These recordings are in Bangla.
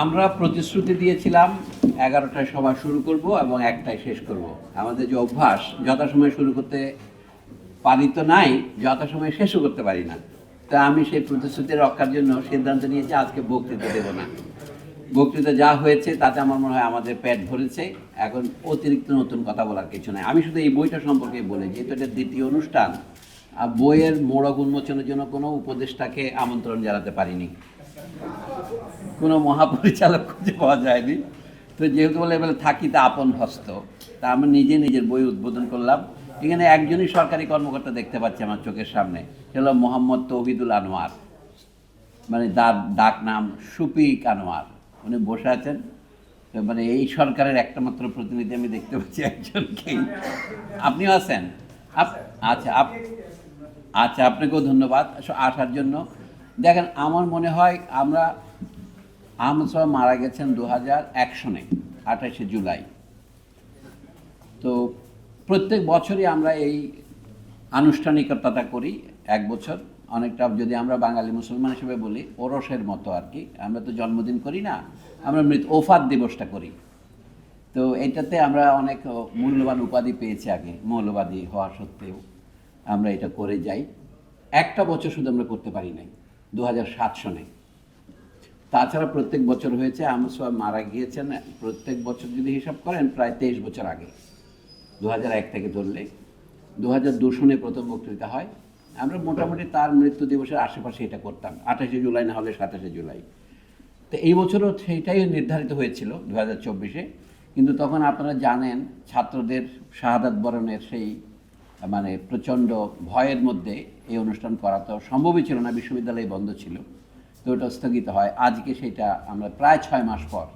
আমরা প্রতিশ্রুতি দিয়েছিলাম, এগারোটায় সভা শুরু করব এবং একটায় শেষ করব। আমাদের যে অভ্যাস, যথাসময়ে শুরু করতে পারি তো নাই, যথাসময়ে শেষও করতে পারি না। তা আমি সেই প্রতিশ্রুতি রক্ষার জন্য সিদ্ধান্ত নিয়েছি, আজকে বক্তৃতা দেব না। বক্তৃতা যা হয়েছে, তাতে আমার মনে হয় আমাদের পেট ভরেছে। এখন অতিরিক্ত নতুন কথা বলার কিছু নাই। আমি শুধু এই বইটা সম্পর্কে বলি, যেহেতু এটা দ্বিতীয় অনুষ্ঠান, আর বইয়ের মোড়ক উন্মোচনের জন্য কোনো উপদেষ্টাকে আমন্ত্রণ জানাতে পারিনি। কোনো মহাপরিচালক খুঁজে পাওয়া যায়নি। তো যেহেতু বলে এবার থাকি, তা আপন হস্ত তা আমি নিজে নিজের বই উদ্বোধন করলাম। এখানে একজনই সরকারি কর্মকর্তা দেখতে পাচ্ছি আমার চোখের সামনে। হলো মোহাম্মদ তৌহিদুল আনোয়ার। মানে তার ডাক নাম সুপিক আনোয়ার উনি বসে আছেন। মানে এই সরকারের একটা মাত্র প্রতিনিধি আমি দেখতে পাচ্ছি একজনকেই। আপনিও আছেন? আচ্ছা আপ আচ্ছা আপনাকেও ধন্যবাদ। আসার জন্য। দেখেন, আমার মনে হয় আমরা সাহেব মারা গেছেন দু হাজার এক সনে আঠাশে জুলাই। তো প্রত্যেক বছরই আমরা এই আনুষ্ঠানিকতাটা করি, এক বছর। অনেকটা যদি আমরা বাঙালি মুসলমান হিসেবে বলি, ওরসের মতো আর কি। আমরা তো জন্মদিন করি না, আমরা মৃত ওফাত দিবসটা করি। তো এটাতে আমরা অনেক মূল্যবান উপাধি পেয়েছি আগে, মৌলবাদী হওয়া সত্ত্বেও আমরা এটা করে যাই। একটা বছর শুধু আমরা করতে পারি নাই দু হাজার সাত সনে তাছাড়া প্রত্যেক বছর হয়েছে, আমার সব মারা গিয়েছেন, প্রত্যেক বছর যদি হিসাব করেন, প্রায় তেইশ বছর আগে দু এক থেকে ধরলে। দু হাজার দু সনে প্রথম বক্তৃতা হয়। আমরা মোটামুটি তার মৃত্যু দিবসের আশেপাশে এটা করতাম, আঠাশে জুলাই না হলে সাতাশে জুলাই। তো এই বছরও সেইটাই নির্ধারিত হয়েছিল দু হাজার চব্বিশে। কিন্তু তখন আপনারা জানেন, ছাত্রদের শাহাদাত বরণের সেই মানে প্রচণ্ড ভয়ের মধ্যে এই অনুষ্ঠান করা তো সম্ভবই ছিল না, বিশ্ববিদ্যালয় বন্ধ ছিল। তো ওটা স্থগিত হয়। আজকে সেটা আমরা প্রায় ছয় মাস পর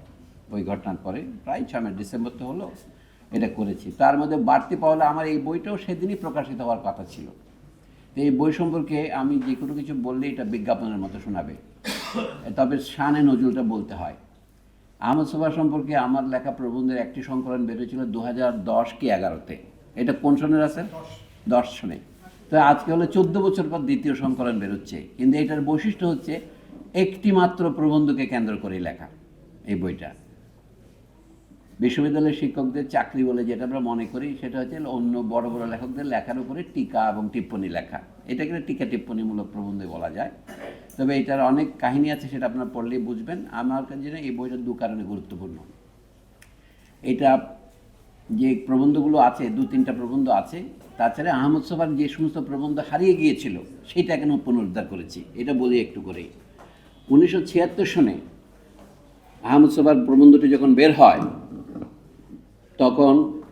ওই ঘটনার পরে প্রায় ছয় মাস ডিসেম্বর তো হলো এটা করেছি। তার মধ্যে বাড়তি পাওয়া আমার এই বইটাও সেদিনই প্রকাশিত হওয়ার কথা ছিল। তো এই বই সম্পর্কে আমি যে কোনো কিছু বললে এটা বিজ্ঞাপনের মতো শোনাবে। তবে শানে নজরুলটা বলতে হয় আহমদ সভা সম্পর্কে আমার লেখা প্রবন্ধের একটি সংকলন বেরোছিল দু হাজার দশ কি এগারোতে। এটা কোন সনের আছে? দশ। সনে তো আজকে হলো চোদ্দ বছর পর দ্বিতীয় সংকলন বেরোচ্ছে। কিন্তু এটার বৈশিষ্ট্য হচ্ছে একটি মাত্র প্রবন্ধকে কেন্দ্র করে লেখা এই বইটা। বিশ্ববিদ্যালয়ের শিক্ষকদের চাকরি বলে যেটা আমরা মনে করি, সেটা হচ্ছে অন্য বড় বড় লেখকদের লেখার উপরে টিকা এবং টিপ্পনী লেখা। এটাকে টিকা টিপ্পণীমূলক প্রবন্ধে বলা যায়। তবে এটার অনেক কাহিনী আছে, সেটা আপনার পড়লেই বুঝবেন। আমার কাছে এই বইটা দু কারণে গুরুত্বপূর্ণ। এটা যে প্রবন্ধগুলো আছে, দু তিনটা প্রবন্ধ আছে, তাছাড়া আহমদ সভার যে সমস্ত প্রবন্ধ হারিয়ে গিয়েছিল সেটা কেন পুনরুদ্ধার করেছি। এটা বলি একটু করেই। উনিশশো ছিয়াত্তর সনে আহমদ সভার প্রবন্ধটি যখন বের হয়, তখন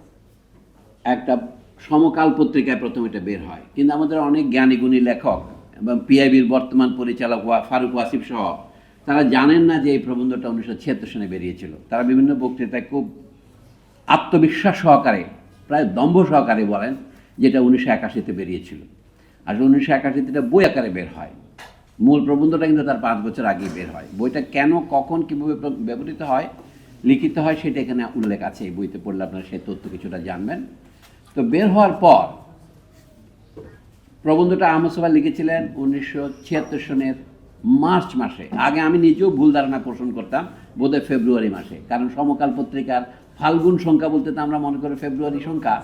একটা সমকাল পত্রিকায় প্রথম এটা বের হয়। কিন্তু আমাদের অনেক জ্ঞানী, গুণী লেখক এবং পিআইবির বর্তমান পরিচালক ওয়া- ফারুক ওয়াসিফ সহ, তারা জানেন না যে এই প্রবন্ধটা উনিশশো ছিয়াত্তর সনে বেরিয়েছিল। তারা বিভিন্ন বক্তৃতায় খুব আত্মবিশ্বাস সহকারে, প্রায় দম্ভ সহকারে বলেন যেটা উনিশশো একাশিতে বেরিয়েছিল। আর উনিশশো একাশিতে এটা বই আকারে বের হয়। মূল প্রবন্ধটা কিন্তু তার পাঁচ বছর আগেই বের হয়। বইটা কেন, কখন, কীভাবে ব্যবহৃত হয়, লিখিত হয় সেটা এখানে উল্লেখ আছে, এই বইতে পড়লে আপনারা সেই তথ্য কিছুটা জানবেন। তো বের হওয়ার পর প্রবন্ধটা আহমদ সভা লিখেছিলেন উনিশশো ছিয়াত্তর সনের মার্চ মাসে। আগে আমি নিজেও ভুল ধারণা পোষণ করতাম, বোধহয় ফেব্রুয়ারি মাসে। কারণ সমকাল পত্রিকার ফাল্গুন সংখ্যা বলতে তো আমরা মনে করি ফেব্রুয়ারি সংখ্যা।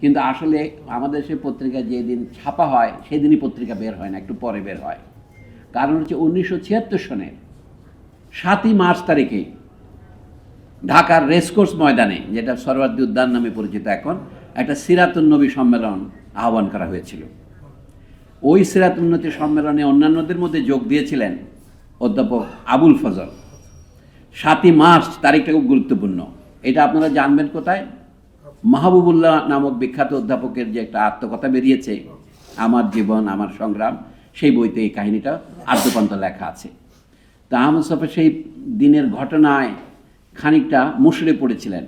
কিন্তু আসলে আমাদের সেই পত্রিকা যেদিন ছাপা হয়, সেদিনই পত্রিকা বের হয় না, একটু পরে বের হয়। কারণ হচ্ছে উনিশশো ছিয়াত্তর সনের সাতই মার্চ তারিখে ঢাকার রেসকোর্স ময়দানে, যেটা সরওয়ার্দী উদ্যান নামে পরিচিত এখন, একটা সিরাতুন্নবী সম্মেলন আহ্বান করা হয়েছিল। ওই সিরাতুন্নতি সম্মেলনে অন্যান্যদের মধ্যে যোগ দিয়েছিলেন অধ্যাপক আবুল ফজল। সাতই মার্চ তারিখটা খুব গুরুত্বপূর্ণ। এটা আপনারা জানবেন কোথায়? মাহবুবুল্লাহ নামক বিখ্যাত অধ্যাপকের যে একটা আত্মকথা বেরিয়েছে, আমার জীবন, আমার সংগ্রাম, সেই বইতে এই কাহিনীটা আদ্যপান্ত লেখা আছে। তা আহমদ সফা সেই দিনের ঘটনায় খানিকটা মুশড়ে পড়েছিলেন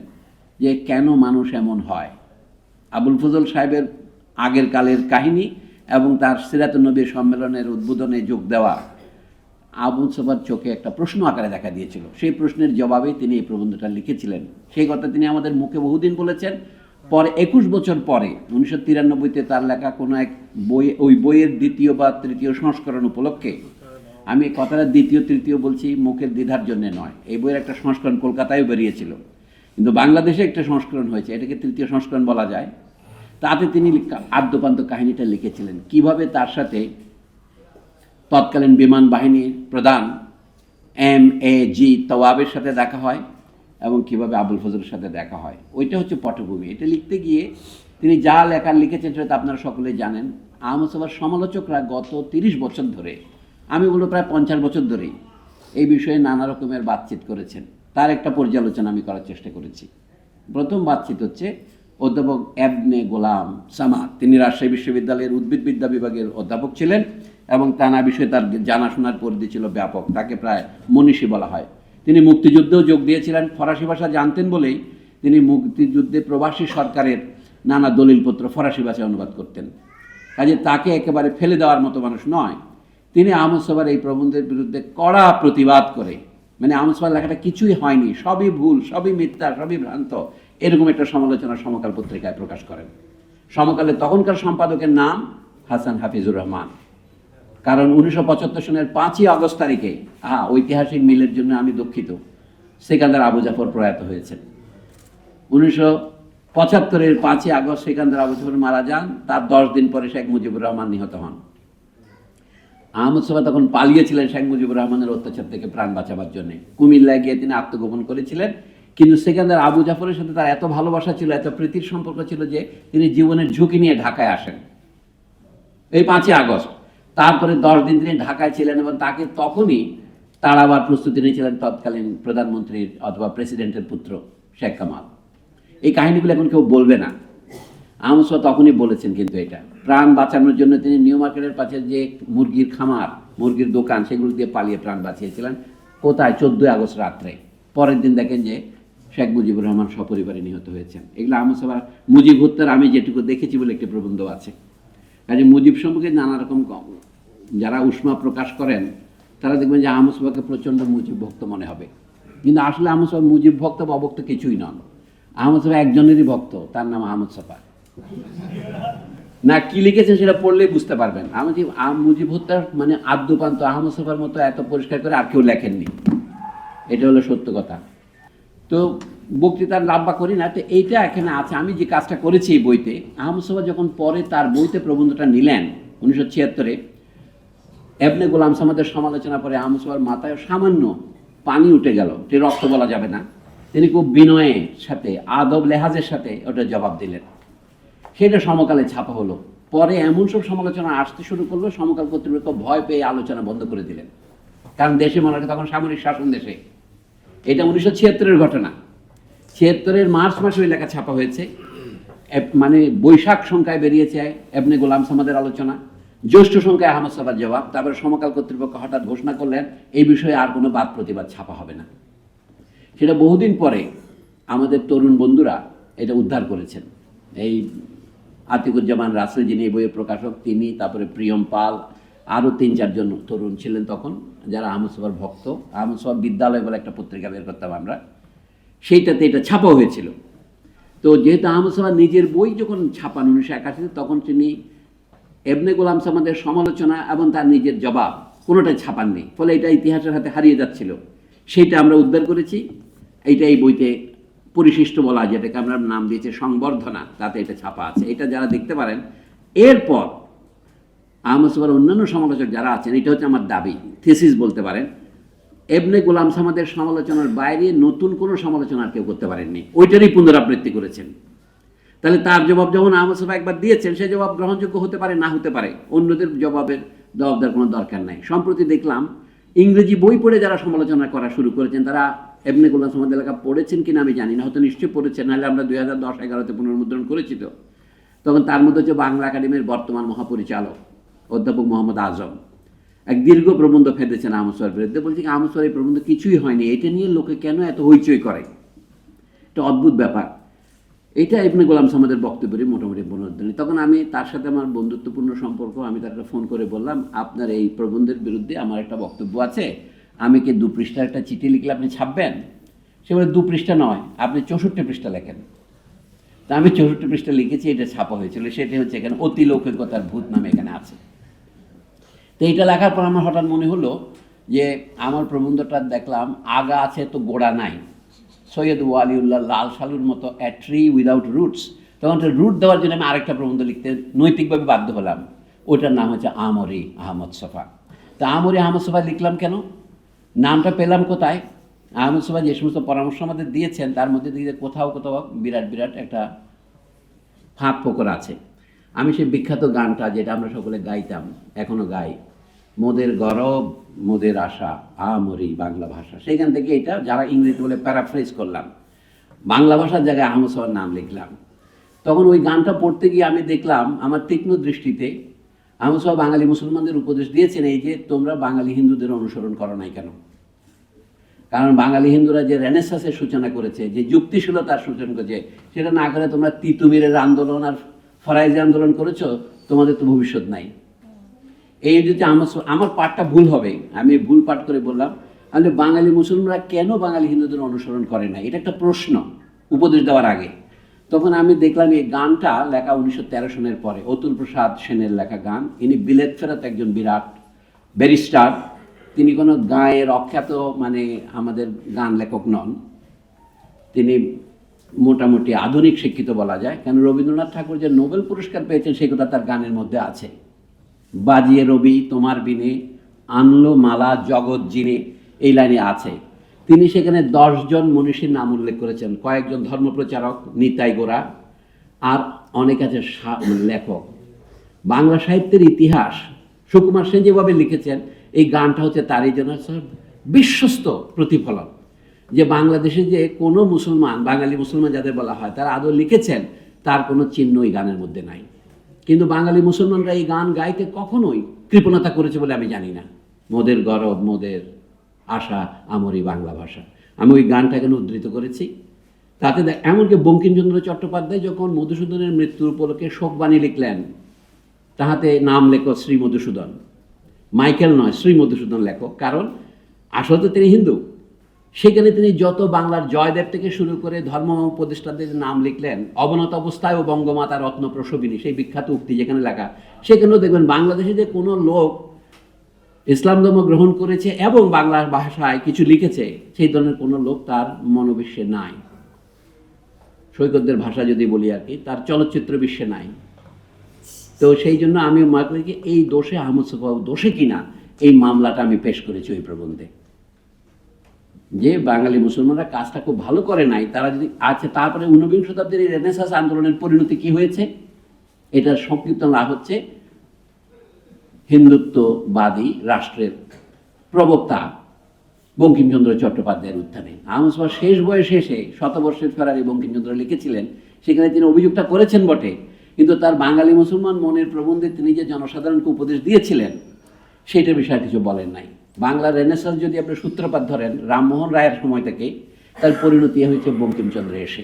যে কেন মানুষ এমন হয়। আবুল ফজল সাহেবের আগের কালের কাহিনী এবং তার সিরাতুন্নবী সম্মেলনের উদ্বোধনে যোগ দেওয়া আবুল সবার চোখে একটা প্রশ্ন আকারে দেখা দিয়েছিল। সেই প্রশ্নের জবাবে তিনি এই প্রবন্ধটা লিখেছিলেন। সেই কথা তিনি আমাদের মুখে বহুদিন বলেছেন। পরে, একুশ বছর পরে, উনিশশো তিরানব্বইতে তার লেখা কোনো এক বই, ওই বইয়ের দ্বিতীয় বা তৃতীয় সংস্করণ উপলক্ষে। আমি কথাটা দ্বিতীয়, তৃতীয় বলছি, মুখের দ্বিধার জন্য নয়। এই বইয়ের একটা সংস্করণ কলকাতায় বেরিয়েছিল। কিন্তু বাংলাদেশে একটা সংস্করণ হয়েছে, এটাকে তৃতীয় সংস্করণ বলা যায়। তাতে তিনি আদ্যপান্ত কাহিনীটা লিখেছিলেন। কীভাবে তার সাথে তৎকালীন বিমান বাহিনীর প্রধান এম এ জি তওয়াবের সাথে দেখা হয়? এবং কীভাবে আবুল ফজলের সাথে দেখা হয়। ওইটা হচ্ছে পটভূমি। এটা লিখতে গিয়ে তিনি যা লেখার লিখেছেন সেটা আপনারা সকলেই জানেন। আহমদ সভার সমালোচকরা গত তিরিশ বছর ধরে, আমি বলব প্রায় পঞ্চাশ বছর ধরেই এই বিষয়ে নানা রকমের বাতচিত করেছেন। তার একটা পর্যালোচনা আমি করার চেষ্টা করেছি। প্রথম বাতচিত হচ্ছে অধ্যাপক এবনে গোলাম সামাদ। তিনি রাজশাহী বিশ্ববিদ্যালয়ের উদ্ভিদবিদ্যা বিভাগের অধ্যাপক ছিলেন এবং টানা বিষয়ে তার জানাশোনার পরিধি ছিল ব্যাপক। তাকে প্রায় মনীষী বলা হয়। তিনি মুক্তিযুদ্ধেও যোগ দিয়েছিলেন। ফরাসি ভাষা জানতেন বলেই তিনি মুক্তিযুদ্ধে প্রবাসী সরকারের নানা দলিলপত্র ফরাসি ভাষায় অনুবাদ করতেন। কাজে তাকে একেবারে ফেলে দেওয়ার মতো মানুষ নয়। তিনি আহমদ এই প্রবন্ধের বিরুদ্ধে কড়া প্রতিবাদ করে। মানে আহমদ লেখাটা কিছুই হয়নি। সবই ভুল, সবই মিথ্যা, সবই ভ্রান্ত। এরকম একটা সমালোচনা সমকাল পত্রিকায় প্রকাশ করেন। সমকালে তখনকার সম্পাদকের নাম হাসান হাফিজুর রহমান। কারণ উনিশশো পঁচাত্তর সনের পাঁচই আগস্ট তারিখে হ্যাঁ ঐতিহাসিক মিলের জন্য আমি দুঃখিত, সেকান্দার আবু জাফর প্রয়াত হয়েছেন। উনিশশো পঁচাত্তরের পাঁচই আগস্ট সেকান্দার আবু জাফর মারা যান, তার দশ দিন পরে শেখ মুজিবুর রহমান নিহত হন। আহমদ সোবা তখন পালিয়েছিলেন শেখ মুজিবুর রহমানের অত্যাচার থেকে প্রাণ বাঁচাবার জন্য। কুমিল্লায় গিয়ে তিনি আত্মগোপন করেছিলেন, কিন্তু সেখানকার আবু জাফরের সাথে তার এত ভালোবাসা ছিল, এত প্রীতির সম্পর্ক ছিল যে তিনি জীবনের ঝুঁকি নিয়ে ঢাকায় আসেন। এই পাঁচই আগস্ট তারপরে দশ দিন তিনি ঢাকায় ছিলেন এবং তাকে তখনই তাড়াবার প্রস্তুতি নিয়েছিলেন তৎকালীন প্রধানমন্ত্রীর অথবা প্রেসিডেন্টের পুত্র শেখ কামাল। এই কাহিনীগুলো এখন কেউ বলবে না। শাহ তখনই বলেছেন কিন্তু এটা। প্রাণ বাঁচানোর জন্য তিনি নিউ মার্কেটের পাশে যে মুরগির খামার, মুরগির দোকান, সেগুলো দিয়ে পালিয়ে প্রাণ বাঁচিয়েছিলেন কোথায়? চোদ্দোই আগস্ট রাত্রে। পরের দিন দেখেন যে শেখ মুজিবুর রহমান সপরিবারে নিহত হয়েছেন। এগুলো সাহা মুজিব হত্যার আমি যেটুকু দেখেছি বলে একটি প্রবন্ধ আছে। কাজে মুজিব সম্পর্কে নানা রকম যারা উষ্মা প্রকাশ করেন, তারা দেখবেন যে আহমদ সাহাকে প্রচণ্ড মুজিব ভক্ত মনে হবে। কিন্তু আসলে আহমদ সাহা মুজিব ভক্ত বা অভক্ত কিছুই নন। আহমদ সাহা একজনেরই ভক্ত, তার নাম আহমদ সাফা না, কি লিখেছেন সেটা পড়লেই বুঝতে পারবেন। আমি মুজিব হত্যার মানে আদ্যপান্ত আহমদ সাফার মতো এত পরিষ্কার করে আর কেউ লেখেননি। এটা হলো সত্য কথা। তো বক্তৃতার লাম্বা করি না, তো এইটা এখানে আছে। আমি যে কাজটা করেছি এই বইতে আহমদ সাফা যখন পরে তার বইতে প্রবন্ধটা নিলেন, উনিশশো ছিয়াত্তরে, এবনে গোলাম সামাদের সমালোচনা পরে আহমদ সাফার মাথায় সামান্য পানি উঠে গেল, যে রক্ত বলা যাবে না। তিনি খুব বিনয়ের সাথে, আদব লেহাজের সাথে ওটা জবাব দিলেন। সেটা সমকালে ছাপা হলো। পরে এমন সব সমালোচনা আসতে শুরু করল, সমকাল কর্তৃপক্ষ ভয় পেয়ে আলোচনা বন্ধ করে দিলেন। কারণ দেশে মনে হয় তখন সামরিক শাসন দেশে। এটা উনিশশো ছিয়াত্তরের ঘটনা। ছিয়াত্তরের মার্চ মাসে ওই লেখা ছাপা হয়েছে। মানে বৈশাখ সংখ্যায় বেরিয়েছে এবনে গোলাম সামাদের আলোচনা। জ্যৈষ্ঠ সংখ্যায় আহমদ সাফার জবাব। তারপরে সমকাল কর্তৃপক্ষ হঠাৎ ঘোষণা করলেন, এই বিষয়ে আর কোনো বাদ প্রতিবাদ ছাপা হবে না। সেটা বহুদিন পরে আমাদের তরুণ বন্ধুরা এটা উদ্ধার করেছেন। এই আতিকুজ্জামান রাসেল যিনি এই বইয়ের প্রকাশক, তিনি, তারপরে প্রিয়ম পাল, আরও তিন, চারজন তরুণ ছিলেন তখন, যারা আহমদ সবার ভক্ত। আহমদ সবার বিদ্যালয় বলে একটা পত্রিকা বের করতাম আমরা। সেইটাতে এটা ছাপা হয়েছিল। তো যেহেতু আহমদ নিজের বই যখন ছাপান উনিশশো একাশিতে তখন তিনি এবনে গোলাম সামাদের সমালোচনা এবং তার নিজের জবাব কোনোটাই ছাপাননি। ফলে এটা ইতিহাসের হাতে হারিয়ে যাচ্ছিল। সেইটা আমরা উদ্ধার করেছি। এইটা এই বইতে পরিশিষ্ট বলা যেটাকে আমরা নাম দিয়েছি সংবর্ধনা। তাতে এটা ছাপা আছে। এটা যারা দেখতে পারেন, এরপর আহমদ সাবার অন্যান্য সমালোচক যারা আছেন, এটা হচ্ছে আমার দাবি থিসিস বলতে পারেন এবনে গোলাম সামাদের সমালোচনার বাইরে নতুন কোনো সমালোচনা আর কেউ করতে পারেননি। ওইটারই পুনরাবৃত্তি করেছেন। তাহলে তার জবাব যখন আহমদ একবার দিয়েছেন, সে জবাব গ্রহণযোগ্য হতে পারে, না হতে পারে? অন্যদের জবাবের জবাব দেওয়ার কোনো দরকার নাই। সম্প্রতি দেখলাম, ইংরেজি বই পড়ে যারা সমালোচনা করা শুরু করেছেন, তারা এবনে গোলাম সামাদ এলাকা পড়েছেন কিনা আমি জানি না, হয়তো নিশ্চয়ই পড়েছেন, নাহলে আমরা দুই হাজার দশ এগারোতে পুনর্মুদ্রণ করেছি তো। তখন তার মধ্যে হচ্ছে বাংলা একাডেমির বর্তমান মহাপরিচালক, অধ্যাপক মোহাম্মদ আজম। এক দীর্ঘ প্রবন্ধ ফেঁদেছেন আমসর বিরুদ্ধে। বলছি কি আমসর এই প্রবন্ধ কিছুই হয়নি। এটা নিয়ে লোকে কেন এত হইচই করে? এটা অদ্ভুত ব্যাপার। এটা ইবনে গোলাম সামাদের বক্তব্যেরই মোটামুটি বনোদ্দানি তখন আমি তার সাথে আমার বন্ধুত্বপূর্ণ সম্পর্ক, আমি তাকে ফোন করে বললাম, আপনার এই প্রবন্ধের বিরুদ্ধে আমার একটা বক্তব্য আছে। আমি কি দু পৃষ্ঠার একটা চিঠি লিখলে আপনি ছাপবেন? সে বলে, দু পৃষ্ঠা নয়, আপনি চৌষট্টি পৃষ্ঠা লেখেন। তা আমি চৌষট্টি পৃষ্ঠা লিখেছি, এটা ছাপা হয়েছিল। সেটা হচ্ছে এখানে অতি লৌকিকতার ভূত নামে এখানে আছে। তো এইটা লেখার পর আমার হঠাৎ মনে হলো যে আমার প্রবন্ধটা দেখলাম, আগা আছে তো গোড়া নাই। সৈয়দ ওয়ালিউল্লাহ লাল সালুর মতো অ্যা ট্রি উইদাউট রুটস তখন রুট দেওয়ার জন্য আমি আরেকটা প্রবন্ধ লিখতে, নৈতিকভাবে বাধ্য হলাম। ওটার নাম হচ্ছে আমরি আহমদ সফা। তা আমরি আহমদ সফা লিখলাম কেন? নামটা পেলাম কোথায়? আহমদ সফা যে সমস্ত পরামর্শ আমাদের দিয়েছেন, তার মধ্যে দিয়ে কোথাও কোথাও বিরাট বিরাট একটা ফাঁক ফোকর আছে। আমি সেই বিখ্যাত গানটা যেটা আমরা সকলে গাইতাম এখনও গাই মোদের গরব, মোদের আশা আমরি বাংলা ভাষা। সেখান থেকে এটা যারা ইংরেজি বলে প্যারাফ্রেজ করলাম, বাংলা ভাষার জায়গায় আহমদ সাহার নাম লিখলাম। তখন ওই গানটা পড়তে গিয়ে আমি দেখলাম, আমার তীক্ষ্ণ দৃষ্টিতে আহমদ সাহা বাঙালি মুসলমানদের উপদেশ দিয়েছেন, এই যে তোমরা বাঙালি হিন্দুদের অনুসরণ করো নাই কেন? কারণ বাঙালি হিন্দুরা যে রেনেসাসের সূচনা করেছে, যে যুক্তিশীলতার সূচনা করেছে, সেটা না করে তোমরা তিতুমিরের আন্দোলন আর ফরাইজি আন্দোলন করেছ, তোমাদের তো ভবিষ্যৎ নাই। এই যদি আমার আমার পাঠটা ভুল হবে। আমি ভুল পাঠ করে বললাম, তাহলে বাঙালি মুসলমানরা কেন বাঙালি হিন্দুদের অনুসরণ করে না? এটা একটা প্রশ্ন উপদেশ দেওয়ার আগে। তখন আমি দেখলাম এই গানটা লেখা উনিশশো তেরো সনের পরে। অতুল প্রসাদ সেনের লেখা গান। ইনি বিলেত ফেরত একজন বিরাট ব্যারিস্টার। তিনি কোনো গায়ের অখ্যাত মানে আমাদের গান লেখক নন। তিনি মোটামুটি আধুনিক শিক্ষিত বলা যায়। কেন রবীন্দ্রনাথ ঠাকুর যে নোবেল পুরস্কার পেয়েছেন, সেই কথা তার গানের মধ্যে আছে। বাজিয়ে রবি, তোমার বিনে আনলো মালা জগৎ জিনে, এই লাইনে আছে। তিনি সেখানে দশজন মনীষীর নাম উল্লেখ করেছেন। কয়েকজন ধর্মপ্রচারক, নিতাই গোড়া আর অনেক আছে লেখক। বাংলা সাহিত্যের ইতিহাস, সুকুমার সেন যেভাবে লিখেছেন, এই গানটা হচ্ছে তারই জন্য বিশ্বস্ত প্রতিফলন। যে বাংলাদেশে যে কোনো মুসলমান, বাঙালি মুসলমান যাদের বলা হয়, তারা আদৌ লিখেছেন, তার কোনো চিহ্ন এই গানের মধ্যে নাই। কিন্তু বাঙালি মুসলমানরা এই গান গাইতে কখনোই কৃপণতা করেছে বলে আমি জানি না। মোদের গরব মোদের আশা আমরি বাংলা ভাষা। আমি ওই গানটা এখানে উদ্ধৃত করেছি? তাতে দেখ- এমনকি বঙ্কিমচন্দ্র চট্টোপাধ্যায় যখন মধুসূদনের মৃত্যুর উপলক্ষে শোকবাণী লিখলেন, তাহাতে নাম লেখো শ্রী মধুসূদন মাইকেল নয় শ্রী মধুসূদন লেখক কারণ আসলে তো তিনি হিন্দু। সেখানে তিনি যত বাংলার জয়দেব থেকে শুরু করে ধর্ম উপদেষ্টাদের নাম লিখলেন, অবনত অবস্থায় ও বঙ্গমাতা রত্ন প্রসবিনী, সেই বিখ্যাত উক্তি যেখানে লেখা, সেখানেও দেখবেন বাংলাদেশে যে কোনো লোক ইসলাম ধর্ম গ্রহণ করেছে এবং বাংলা ভাষায় কিছু লিখেছে, সেই ধরনের কোনো লোক তার মনোবিশ্বে নাই। সৈকতদের ভাষা যদি বলি আর কি, তার চলচ্চিত্র বিশ্বে নাই। তো সেই জন্য আমি মনে করি যে এই দোষে আহমদ সফা দোষে কিনা এই মামলাটা আমি পেশ করেছি ওই প্রবন্ধে। যে বাঙালি মুসলমানরা কাজটা খুব ভালো করে নাই, তারা যদি আছে, তারপরে ঊনবিংশ শতাব্দীর এই রেনেসাস আন্দোলনের পরিণতি কি হয়েছে? এটার সংক্ষিপ্ত লাভ হচ্ছে হিন্দুত্ববাদী রাষ্ট্রের প্রবক্তা বঙ্কিমচন্দ্র চট্টোপাধ্যায়ের উত্থানে। সফা শেষ বয়সে এসে শতবর্ষের ফেরারি বঙ্কিমচন্দ্র লিখেছিলেন, সেখানে তিনি অভিযোগটা করেছেন বটে, কিন্তু তার বাঙালি মুসলমান মনের প্রবন্ধে তিনি যে জনসাধারণকে উপদেশ দিয়েছিলেন সেইটার বিষয়ে কিছু বলেন নাই। বাংলা রেনেসাস যদি আপনি সূত্রপাত ধরেন, রামমোহন রায়ের সময় থেকে তার পরিণতি হয়েছে বঙ্কিমচন্দ্র এসে।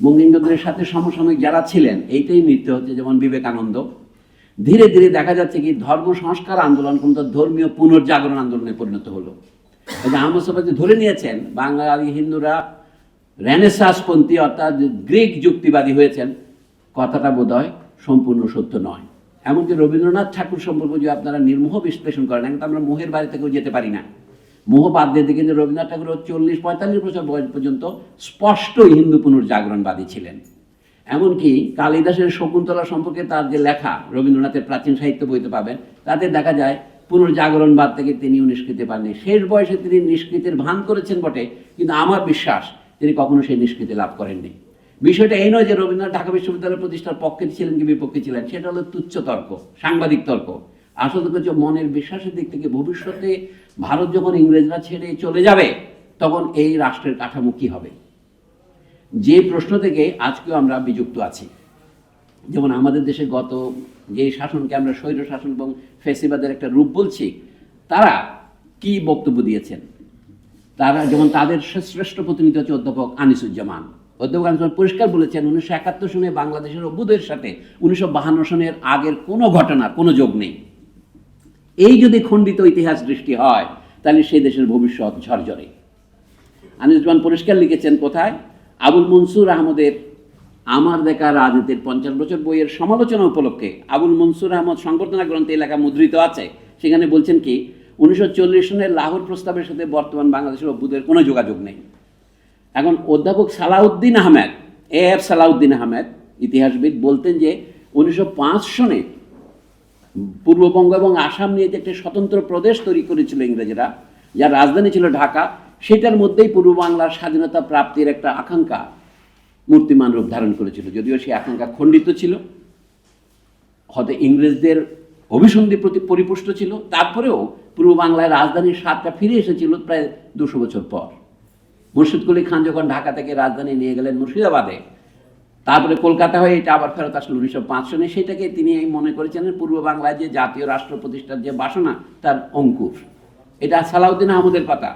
বঙ্কিমচন্দ্রের সাথে সমসাময়িক যারা ছিলেন, এইটাই নৃত্য হচ্ছে যেমন বিবেকানন্দ। ধীরে ধীরে দেখা যাচ্ছে কি, ধর্ম, সংস্কার আন্দোলন কিন্তু ধর্মীয় পুনর্জাগরণ আন্দোলনে পরিণত হলো। আহমদ যে ধরে নিয়েছেন, বাঙালি হিন্দুরা রেনেসাসপন্থী অর্থাৎ গ্রিক যুক্তিবাদী হয়েছেন, কথাটা বোধহয় সম্পূর্ণ সত্য নয়। এমনকি রবীন্দ্রনাথ ঠাকুর সম্পর্কে যদি আপনারা নির্মোহ বিশ্লেষণ করেন, এখন আমরা মোহের বাড়ি থেকেও যেতে পারি না। মোহ বাদ দিয়ে যে রবীন্দ্রনাথ ঠাকুর চল্লিশ পঁয়তাল্লিশ বছর বয়স পর্যন্ত স্পষ্ট হিন্দু পুনর্জাগরণবাদী ছিলেন। এমনকি কালিদাসের শকুন্তলা সম্পর্কে তার যে লেখা, রবীন্দ্রনাথের প্রাচীন সাহিত্য বইতে পাবেন, তাতে দেখা যায় পুনর্জাগরণবাদ থেকে তিনিও নিষ্কৃতি পাননি। শেষ বয়সে তিনি নিষ্কৃতির ভান করেছেন বটে, কিন্তু আমার বিশ্বাস তিনি কখনো সেই নিষ্কৃতি লাভ করেননি। বিষয়টা এই নয় যে রবীন্দ্রনাথ ঢাকা বিশ্ববিদ্যালয় প্রতিষ্ঠার পক্ষে ছিলেন কি বিপক্ষে ছিলেন, সেটা হলো তুচ্ছ তর্ক, সাংবাদিক তর্ক। আসলে হচ্ছে মনের বিশ্বাসের দিক থেকে ভবিষ্যতে ভারত যখন ইংরেজরা ছেড়ে চলে যাবে, তখন এই রাষ্ট্রের কাঠামো কি হবে? যে প্রশ্ন থেকে আজকেও আমরা বিযুক্ত আছি। যেমন আমাদের দেশে গত যে শাসনকে আমরা স্বৈর শাসন এবং ফেসিবাদের একটা রূপ বলছি, তারা কি বক্তব্য দিয়েছেন? তারা যেমন তাদের শ্রেষ্ঠ প্রতিনিধি হচ্ছে অধ্যাপক আনিসুজ্জামান। অধ্যাপক আনিসুজ্জামান পরিষ্কার বলেছেন, উনিশশো একাত্তর সনে বাংলাদেশের অভ্যুদয়ের সাথে উনিশশো বাহান্ন সনের আগের কোনো ঘটনার কোনো যোগ নেই। এই যদি খণ্ডিত ইতিহাস দৃষ্টি হয়, তাহলে সেই দেশের ভবিষ্যৎ ঝরঝরে। আনিসুজ্জামান পরিষ্কার লিখেছেন কোথায়? আবুল মনসুর আহমদের আমার দেখা রাজনীতির পঞ্চাশ বছর বইয়ের সমালোচনা উপলক্ষে আবুল মনসুর আহমদ সংবর্ধনা গ্রন্থে এলাকা মুদ্রিত আছে। সেখানে বলছেন কি, উনিশশো চল্লিশ সনের লাহোর প্রস্তাবের সাথে বর্তমান বাংলাদেশের অভ্যুদের কোনো যোগাযোগ নেই। এখন অধ্যাপক সালাউদ্দিন আহমেদ, এ এফ সালাউদ্দিন আহমেদ, ইতিহাসবিদ, বলতেন যে উনিশশো পাঁচ সনে পূর্ববঙ্গ এবং আসাম নিয়ে যে একটা স্বতন্ত্র প্রদেশ তৈরি করেছিল ইংরেজরা, যার রাজধানী ছিল ঢাকা, সেটার মধ্যেই পূর্ব বাংলার স্বাধীনতা প্রাপ্তির একটা আকাঙ্ক্ষা মূর্তিমান রূপ ধারণ করেছিল। যদিও সেই আকাঙ্ক্ষা খণ্ডিত ছিল, হয়তো ইংরেজদের অভিসন্ধি প্রতি পরিপুষ্ট ছিল, তারপরেও পূর্ব বাংলায় রাজধানীর স্বাদটা ফিরে এসেছিল প্রায় দুশো বছর পর। মুর্শিদ কুলি খান যখন ঢাকা থেকে রাজধানী নিয়ে গেলেন মুর্শিদাবাদে, তারপরে কলকাতা হয়ে এটা আবার ফেরত আসলো উনিশশো পাঁচ সনে সেটাকে তিনি এই মনে করেছেন পূর্ব বাংলায় যে জাতীয় রাষ্ট্র প্রতিষ্ঠার যে বাসনা, তার অঙ্কুর। এটা সালাউদ্দিন আহমদের কথা।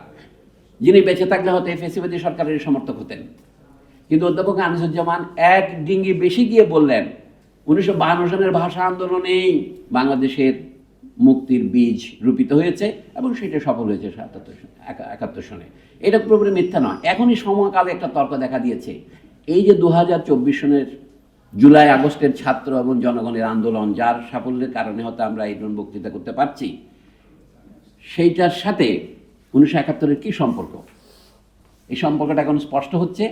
যিনি বেঁচে থাকলে এই ফেসিবাদী সরকারের সমর্থক হতেন। কিন্তু অধ্যাপক আনিসুজ্জামান এক ডিঙ্গি বেশি গিয়ে বললেন, উনিশশো বাহান্ন সনের ভাষা আন্দোলনেই বাংলাদেশের মুক্তির বীজ রূপিত হয়েছে এবং সেটা সফল হয়েছে সাতাত্তর একাত্তর সনে। এটা পুরোপুরি মিথ্যা নয়। এখনই সময়কালে একটা তর্ক দেখা দিয়েছে। এই যে দু হাজার চব্বিশ সনের জুলাই আগস্টের ছাত্র এবং জনগণের আন্দোলন, যার সাফল্যের কারণে হয়তো আমরা এই ধরনের বক্তৃতা করতে পারছি, সেইটার সাথে উনিশশো একাত্তরের কী সম্পর্ক? এই সম্পর্কটা এখন স্পষ্ট হচ্ছে।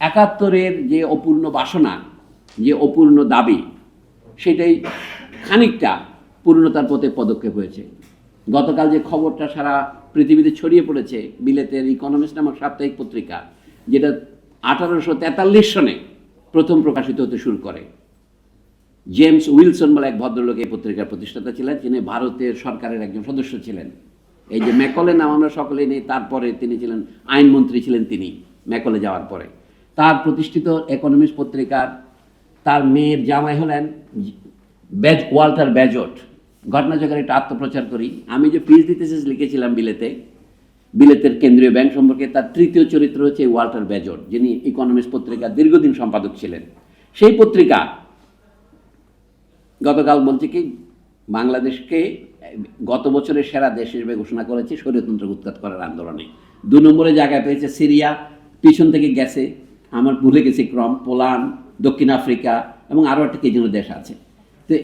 একাত্তরের যে অপূর্ণ বাসনা, যে অপূর্ণ দাবি, সেটাই খানিকটা পূর্ণতার পথে পদক্ষেপ হয়েছে। গতকাল যে খবরটা সারা পৃথিবীতে ছড়িয়ে পড়েছে, বিলেতের ইকোনমিস্ট নামক সাপ্তাহিক পত্রিকা, যেটা আঠারোশো তেতাল্লিশ সনে প্রথম প্রকাশিত হতে শুরু করে। জেমস উইলসন বলে এক ভদ্রলোক এই পত্রিকার প্রতিষ্ঠাতা ছিলেন, যিনি ভারতের সরকারের একজন সদস্য ছিলেন। এই যে ম্যাকলের নাম আমরা সকলেই নেই, তারপরে তিনি ছিলেন, আইনমন্ত্রী ছিলেন তিনি ম্যাকলে যাওয়ার পরে। তার প্রতিষ্ঠিত ইকোনমিক্স পত্রিকার, তার মেয়ের জামাই হলেন ব্যাজ, ওয়াল্টার ব্যাজট ঘটনাচকের একটা আত্মপ্রচার করি। আমি যে পিএইচডি থিসিস লিখেছিলাম বিলেতে। বিলেতের কেন্দ্রীয় ব্যাংক সম্পর্কে তার তৃতীয় চরিত্র হচ্ছে ওয়াল্টার ব্যাজট যিনি ইকোনমিক্স পত্রিকার দীর্ঘদিন সম্পাদক ছিলেন। সেই পত্রিকা গতকাল বলছে কি, বাংলাদেশকে গত বছরের সেরা দেশ হিসেবে ঘোষণা করেছে স্বৈরতন্ত্র উৎখাত করার আন্দোলনে। দু নম্বরে জায়গায় পেয়েছে সিরিয়া, পিছন থেকে গেছে, আমার ভুলে গেছি ক্রম, পোল্যান্ড, দক্ষিণ আফ্রিকা এবং আরও একটা কি দেশ আছে। তো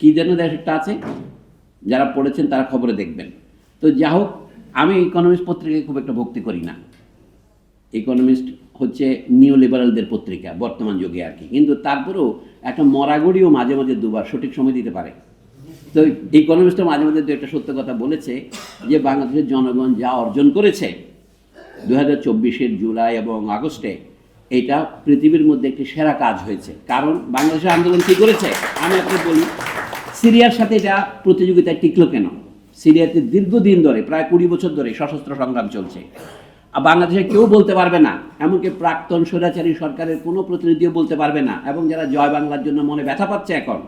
কী যেন একটা আছে? যারা পড়েছেন তারা খবরে দেখবেন। তো যা হোক, আমি ইকোনমিক্স পত্রিকায় খুব একটা ভক্তি করি না। ইকোনমিস্ট হচ্ছে নিউ লিবারালদের পত্রিকা, বর্তমান যুগে আর কি। কিন্তু তারপরেও একটা মরাগড়িও মাঝে মাঝে দুবার সঠিক সময় দিতে পারে। তো ইকোনমিস্টও মাঝে মাঝে দু একটা সত্য কথা বলেছে যে, বাংলাদেশের জনগণ যা অর্জন করেছে দু হাজার জুলাই এবং আগস্টে, এটা পৃথিবীর মধ্যে একটি সেরা কাজ হয়েছে। কারণ বাংলাদেশের আন্দোলন কী করেছে? আমি আপনাকে বলি সিরিয়ার সাথে এটা প্রতিযোগিতায় টিকলো কেন? সিরিয়াতে দীর্ঘদিন ধরে, প্রায় কুড়ি বছর ধরে সশস্ত্র সংগ্রাম চলছে। আর বাংলাদেশে কেউ বলতে পারবে না, এমনকি প্রাক্তন স্বৈরাচারী সরকারের কোনো প্রতিনিধিও বলতে পারবে না, এবং যারা জয় বাংলার জন্য মনে ব্যথা পাচ্ছে এখন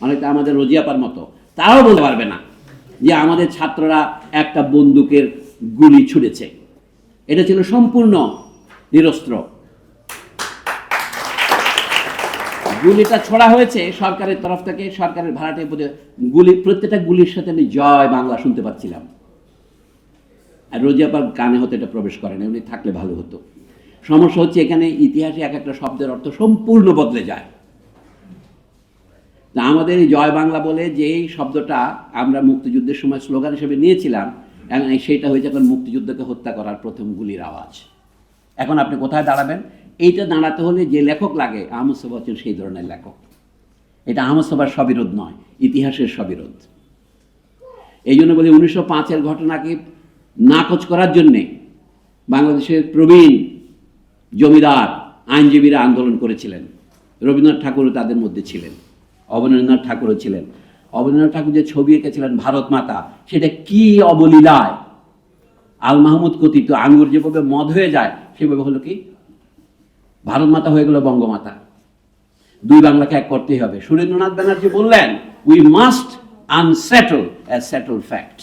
অনেকটা আমাদের রোজিয়াপার মতো, তারাও বলতে পারবে না যে আমাদের ছাত্ররা একটা বন্দুকের গুলি ছুড়েছে। এটা ছিল সম্পূর্ণ নিরস্ত্র। গুলিটা ছোড়া হয়েছে, সরকারের তরফ থেকে, সরকারের ভাড়াটে গুলি, প্রত্যেকটা গুলির সাথে আমি জয় বাংলা শুনতে পাচ্ছিলাম। আর রোজিয়াপার কানে হতে এটা প্রবেশ করে না, এমনি থাকলে ভালো হতো। সমস্যা হচ্ছে এখানে ইতিহাসে এক একটা শব্দের অর্থ সম্পূর্ণ বদলে যায়। তা আমাদের এই জয় বাংলা বলে যে এই শব্দটা আমরা মুক্তিযুদ্ধের সময় স্লোগান হিসেবে নিয়েছিলাম সেইটা হয়েছে এখন মুক্তিযুদ্ধকে হত্যা করার প্রথম গুলির আওয়াজ। এখন আপনি কোথায় দাঁড়াবেন? এইটা দাঁড়াতে হলে যে লেখক লাগে, আহমদ হচ্ছেন সেই ধরনের লেখক। এটা আহমদ সবার সবিরোধ নয়, ইতিহাসের সবিরোধ এই জন্য বলি উনিশশো পাঁচের ঘটনাকে নাকচ করার জন্যে বাংলাদেশের প্রবীণ জমিদার, আইনজীবীরা আন্দোলন করেছিলেন। রবীন্দ্রনাথ ঠাকুরও তাদের মধ্যে ছিলেন, অবনীন্দ্রনাথ ঠাকুরও ছিলেন। অবনীন্দ্রনাথ ঠাকুর যে ছবি এঁকেছিলেন, ভারত মাতা, সেটা কি অবলীলায়? আল মাহমুদ কথিত আঙ্গুর যেভাবে মদ হয়ে যায়, সেভাবে হলো কি ভারত মাতা হয়ে গেল বঙ্গমাতা। দুই বাংলাকে এক করতেই হবে। সুরেন্দ্রনাথ ব্যানার্জি বললেন we must unsettle as settle fact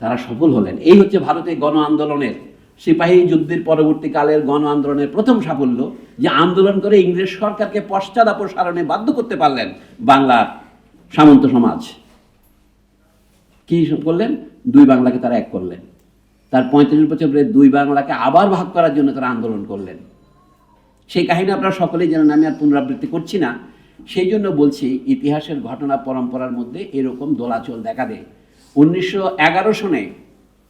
তারা সফল হলেন। এই হচ্ছে ভারতের গণ আন্দোলনের। সিপাহী যুদ্ধের পরবর্তীকালের গণ আন্দোলনের প্রথম সাফল্য, যে আন্দোলন করে ইংরেজ সরকারকে পশ্চাদাপসারণে বাধ্য করতে পারলেন বাংলার সামন্ত সমাজ। কি করলেন? দুই বাংলাকে তারা এক করলেন। তার পঁয়ত্রিশ বছর দুই বাংলাকে আবার ভাগ করার জন্য তারা আন্দোলন করলেন। সেই কাহিনী আপনারা সকলেই জানেন, আমি আর পুনরাবৃত্তি করছি না। সেই জন্য বলছি, ইতিহাসের ঘটনা পরম্পরার মধ্যে এরকম দোলাচল দেখা দেয়। উনিশশো এগারো সনে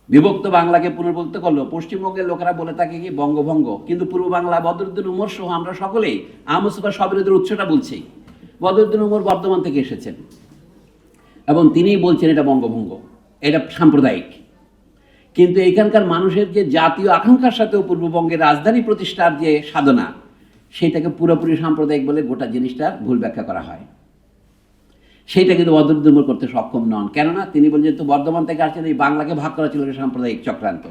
বিভক্ত বাংলাকে পুনর্ভুক্ত করল। পশ্চিমবঙ্গের লোকেরা বলে থাকে কি, বঙ্গভঙ্গ। কিন্তু পূর্ব বাংলা বদরুদ্দিন উমর সহ আমরা সকলেই আমসুফা সবের উৎসটা বলছি। বদরুদ্দিন উমর বর্ধমান থেকে এসেছেন। এবং তিনিই বলছেন এটা বঙ্গভঙ্গ, এটা সাম্প্রদায়িক। কিন্তু এখানকার মানুষের যে জাতীয় আকাঙ্ক্ষার সাথেও পূর্ববঙ্গের রাজধানী প্রতিষ্ঠার যে সাধনা সেটাকে পুরোপুরি সাম্প্রদায়িক বলে গোটা জিনিসটার ভুল ব্যাখ্যা করা হয়। সেইটা কিন্তু অদূরদূর করতে সক্ষম নন। কেননা তিনি বলছেন তো বর্ধমান থেকে আসছেন, এই বাংলাকে ভাগ করা ছিল সাম্প্রদায়িক চক্রান্ত।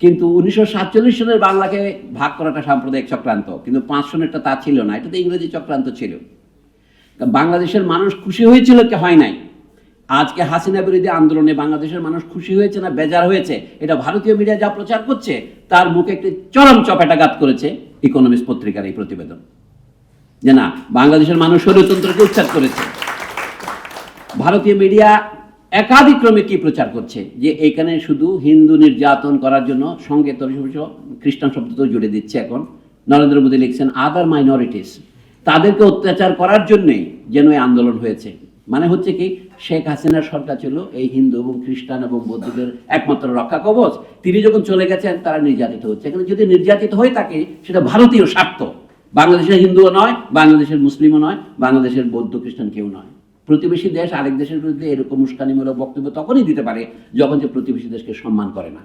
কিন্তু উনিশশো সাতচল্লিশ সনের বাংলাকে ভাগ করাটা সাম্প্রদায়িক চক্রান্ত। কিন্তু পাঁচ সনেরটা তা ছিল না। এটা তো ইংরেজি চক্রান্ত ছিল। বাংলাদেশের মানুষ খুশি হয়েছিল কি হয় নাই? আজকে হাসিনা বিরোধী আন্দোলনে বাংলাদেশের মানুষ খুশি হয়েছে না বেজার হয়েছে? এটা ভারতীয় মিডিয়া যা প্রচার করছে, তার মুখে একটি চরম চপেটাঘাত করেছে ইকোনমিক্স পত্রিকার এই প্রতিবেদন। যে না, বাংলাদেশের মানুষ স্বৈরতন্ত্রকে উচ্ছেদ করেছে। ভারতীয় মিডিয়া একাধিক্রমে কি প্রচার করছে? যে এখানে শুধু হিন্দু নির্যাতন করার জন্য সঙ্গে তোর খ্রিস্টান শব্দ তো জুড়ে দিচ্ছে এখন। নরেন্দ্র মোদী লিখছেন আদার মাইনরিটিস তাদেরকে অত্যাচার করার জন্যই যেন এই আন্দোলন হয়েছে। মানে হচ্ছে কি শেখ হাসিনার সরকার ছিল এই হিন্দু এবং খ্রিস্টান এবং বৌদ্ধদের একমাত্র রক্ষা কবচ। তিনি যখন চলে গেছেন, তারা নির্যাতিত হচ্ছে। এখানে যদি নির্যাতিত হয়ে থাকে, সেটা ভারতীয় স্বার্থ। বাংলাদেশের হিন্দুও নয়, বাংলাদেশের মুসলিমও নয়, বাংলাদেশের বৌদ্ধ খ্রিস্টান কেউ নয়। প্রতিবেশী দেশ আরেক দেশের বিরুদ্ধে এরকম উস্কানিমূলক বক্তব্য তখনই দিতে পারে যখন যে প্রতিবেশী দেশকে সম্মান করে না,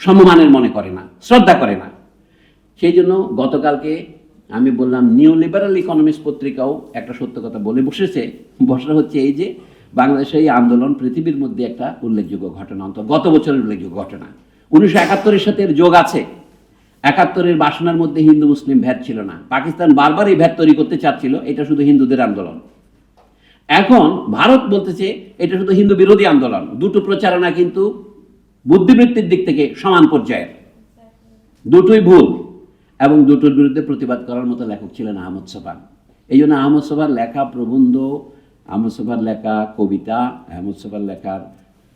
সম্মানের মনে করে না, শ্রদ্ধা করে না। সেই জন্য গতকালকে আমি বললাম নিউ লিবারাল ইকোনমিক্স পত্রিকাও একটা সত্য কথা বলে বসেছে। বসা হচ্ছে এই যে বাংলাদেশের এই আন্দোলন পৃথিবীর মধ্যে একটা উল্লেখযোগ্য ঘটনা, অন্তত গত বছরের উল্লেখযোগ্য ঘটনা। উনিশশো একাত্তরের সাথে এর যোগ আছে। একাত্তরের বাসনার মধ্যে হিন্দু মুসলিম ভেদ ছিল না। পাকিস্তান বারবার এই ভেদ তৈরি করতে চাচ্ছিল, এটা শুধু হিন্দুদের আন্দোলন। এখন ভারত বলতেছে, এটা শুধু হিন্দু বিরোধী আন্দোলন। দুটো প্রচারণা কিন্তু বুদ্ধিবৃত্তির দিক থেকে সমান পর্যায়ের। দুটোই ভুল এবং দুটোর বিরুদ্ধে প্রতিবাদ করার মতো লেখক ছিলেন আহমদ সোফান এই জন্য আহমদ সোফার লেখা প্রবন্ধ আহমদ সোফার লেখা কবিতা, আহমদ লেখার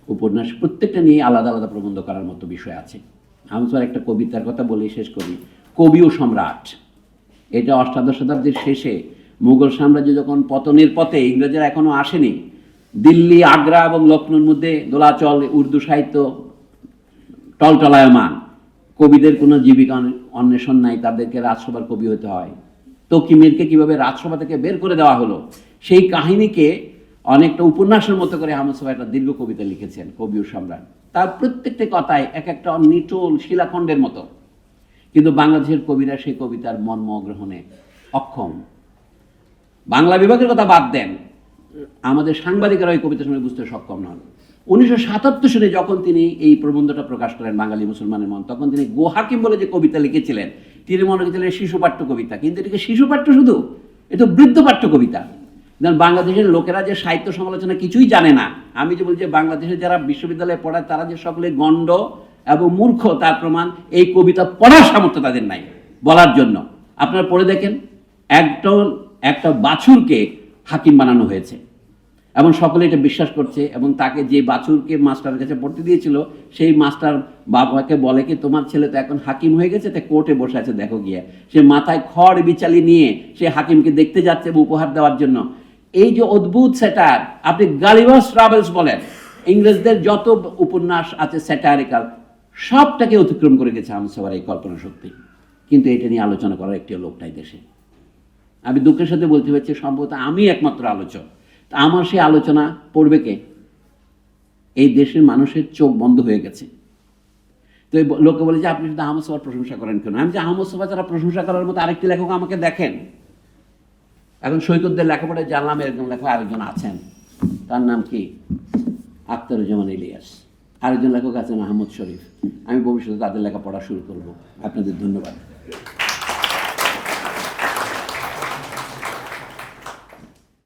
উপন্যাস, প্রত্যেকটা নিয়ে আলাদা আলাদা প্রবন্ধ করার মতো বিষয় আছে। আহমদ সোফার একটা কবিতার কথা বলে শেষ করি। কবি ও সম্রাট। এটা অষ্টাদশ শতাব্দীর শেষে মুঘল সাম্রাজ্য যখন পতনের পথে ইংরেজরা এখনও আসেনি, দিল্লি, আগ্রা এবং লখনৌর মধ্যে দোলাচল, উর্দু সাহিত্য টলটলায়মান। কবিদের কোনো জীবিকা অন্বেষণ নাই, তাদেরকে রাজসভার কবি হতে হয়। তকিমিরকে কীভাবে রাজসভা থেকে বের করে দেওয়া হলো সেই কাহিনীকে অনেকটা উপন্যাসের মতো করে সাহেব একটা দীর্ঘ কবিতা লিখেছেন কবি ও সম্রাট। তার প্রত্যেকটি কথায় এক একটা নিটোল শিলাখণ্ডের মতো। কিন্তু বাংলাদেশের কবিরা সেই কবিতার মর্ম গ্রহণে অক্ষম। বাংলা বিভাগের কথা বাদ দেন। আমাদের সাংবাদিকরা ওই কবিতা শুনে বুঝতে সক্ষম নন। উনিশশো সাতাত্তর সালে যখন তিনি এই প্রবন্ধটা প্রকাশ করেন বাঙালি মুসলমানের মন, তখন তিনি গোহাকিম বলে যে কবিতা লিখেছিলেন, তিনি মনে করেছিলেন শিশুপাঠ্য কবিতা। কিন্তু এটাকে শিশুপাঠ্য শুধু? এটা বৃদ্ধপাঠ্য কবিতা। যেমন বাংলাদেশের লোকেরা যে সাহিত্য সমালোচনা কিছুই জানে না। আমি যে বলছি বাংলাদেশে যারা বিশ্ববিদ্যালয়ে পড়ায়, তারা যে সকলে গণ্ড এবং মূর্খ, তার প্রমাণ এই কবিতা পড়ার সামর্থ্য তাদের নাই, বলার জন্য। আপনারা পড়ে দেখেন একজন একটা বাছুরকে হাকিম বানানো হয়েছে। এবং সকলে এটা বিশ্বাস করছে এবং তাকে যে বাছুরকে মাস্টারের কাছে পড়তে দিয়েছিল, সেই মাস্টার বাবাকে বলে কি, তোমার ছেলে তো এখন হাকিম হয়ে গেছে তাই কোর্টে বসে আছে, দেখো গিয়ে। সে মাথায় খড় বিচালি নিয়ে সে হাকিমকে দেখতে যাচ্ছে উপহার দেওয়ার জন্য। এই যে অদ্ভুত সেটার আপনি গালিবাস ট্রাভেলস বলেন, ইংরেজদের যত উপন্যাস আছে স্যাটারিক্যাল সবটাকে অতিক্রম করে গেছে আমসভার এই কল্পনা শক্তি। কিন্তু এটা নিয়ে আলোচনা করার একটি লোকটাই দেশে। আমি দুঃখের সাথে বলতে হচ্ছে সম্ভবত আমি একমাত্র আলোচক। তা আমার সেই আলোচনা পড়বে কে? এই দেশের মানুষের চোখ বন্ধ হয়ে গেছে। তো লোকে বলে যে, আপনি শুধু আহমদ সবার প্রশংসা করেন কেন? আমি যে আহমদ সভা যারা প্রশংসা করার মতো আরেকটি লেখক আমাকে দেখেন এখন সৈকতদের লেখাপড়ায় জানলাম এরকম লেখক আরেকজন আছেন, তার নাম কি? আখতারুজ্জামান ইলিয়াস। আরেকজন লেখক আছেন আহমদ শরীফ। আমি ভবিষ্যতে তাদের লেখাপড়া শুরু করব। আপনাদের ধন্যবাদ।